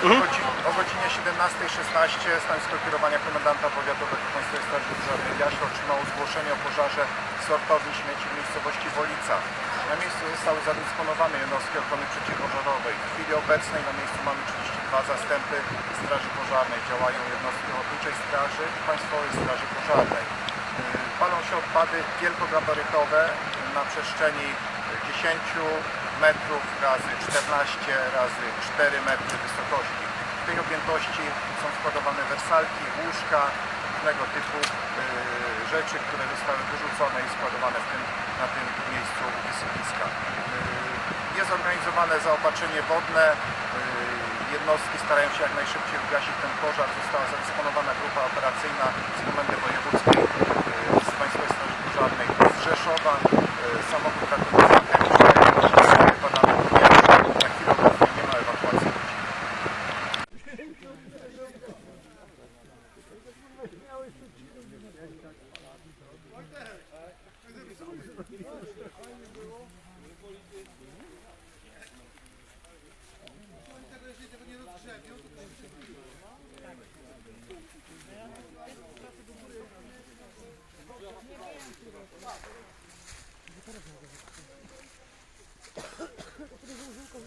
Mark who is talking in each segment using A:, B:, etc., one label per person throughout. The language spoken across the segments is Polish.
A: O godzinie, o godzinie 17.16 stanowisko kierowania komendanta powiatowego Państwowej Straży Pożarnej Jasio otrzymało zgłoszenie o pożarze sortowni śmieci w miejscowości Wolica. Na miejscu zostały zadysponowane jednostki ochrony przeciwpożarowej. W chwili obecnej na miejscu mamy 32 zastępy Straży Pożarnej. Działają jednostki Ochotniczej Straży i Państwowej Straży Pożarnej. Yy, Palą się odpady wielkogabarytowe na przestrzeni 10 metrów razy 14 razy 4 metry wysokości. W tej objętości są składowane wersalki, łóżka, różnego typu yy, rzeczy, które zostały wyrzucone i składowane w tym, na tym miejscu wysypiska. Yy, jest organizowane zaopatrzenie wodne. Yy, jednostki starają się jak najszybciej ugasić ten pożar. Została zadysponowana grupa operacyjna z Komendy Wojewódzkiej z Państwowej Straży Pożarnej z Rzeszowa. Samochód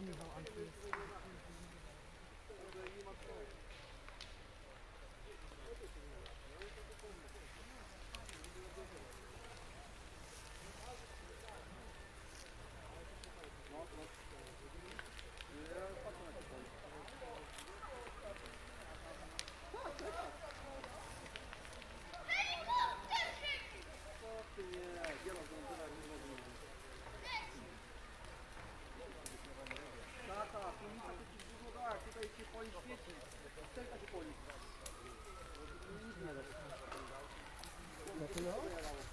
A: Michał Antonius. Thank you.